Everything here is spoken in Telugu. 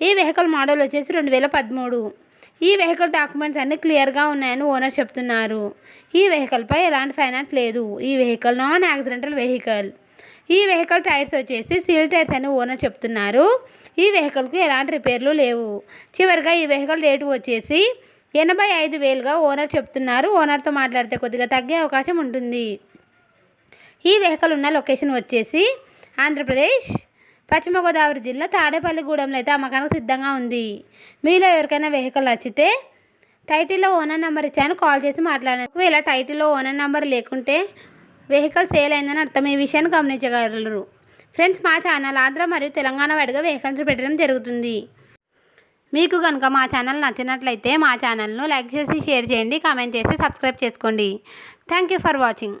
ఈ వెహికల్ మోడల్ వచ్చేసి రెండు వేల పదమూడు. ఈ వెహికల్ డాక్యుమెంట్స్ అన్నీ క్లియర్గా ఉన్నాయని ఓనర్ చెప్తున్నారు. ఈ వెహికల్పై ఎలాంటి ఫైనాన్స్ లేదు. ఈ వెహికల్ నాన్ యాక్సిడెంటల్ వెహికల్. ఈ వెహికల్ టైర్స్ వచ్చేసి సీల్ టైర్స్ అని ఓనర్ చెప్తున్నారు. ఈ వెహికల్కు ఎలాంటి రిపేర్లు లేవు. చివరిగా ఈ వెహికల్ రేటు వచ్చేసి ఎనభై ఐదు వేలుగా ఓనర్ చెప్తున్నారు. ఓనర్తో మాట్లాడితే కొద్దిగా తగ్గే అవకాశం ఉంటుంది. ఈ వెహికల్ ఉన్న లొకేషన్ వచ్చేసి ఆంధ్రప్రదేశ్ పశ్చిమ గోదావరి జిల్లా తాడేపల్లిగూడెంలో అయితే అమ్మకానికి సిద్ధంగా ఉంది. మీలో ఎవరికైనా వెహికల్ నచ్చితే టైటిల్లో ఓనర్ నెంబర్ ఇచ్చాను కాల్ చేసి మాట్లాడాను ఒకవేళ టైటిల్లో ఓనర్ నెంబర్ లేకుంటే వెహికల్ సేల్ అయిందని అర్థం ఈ విషయాన్ని గమనించగలరు. ఫ్రెండ్స్ మా ఛానల్ ఆంధ్ర మరియు తెలంగాణ వాడిగా వెహికల్స్ పెట్టడం జరుగుతుంది. మీకు కనుక మా ఛానల్ నచ్చినట్లయితే మా ఛానల్ను లైక్ చేసి షేర్ చేయండి కామెంట్ చేసి సబ్స్క్రైబ్ చేసుకోండి. Thank you for watching.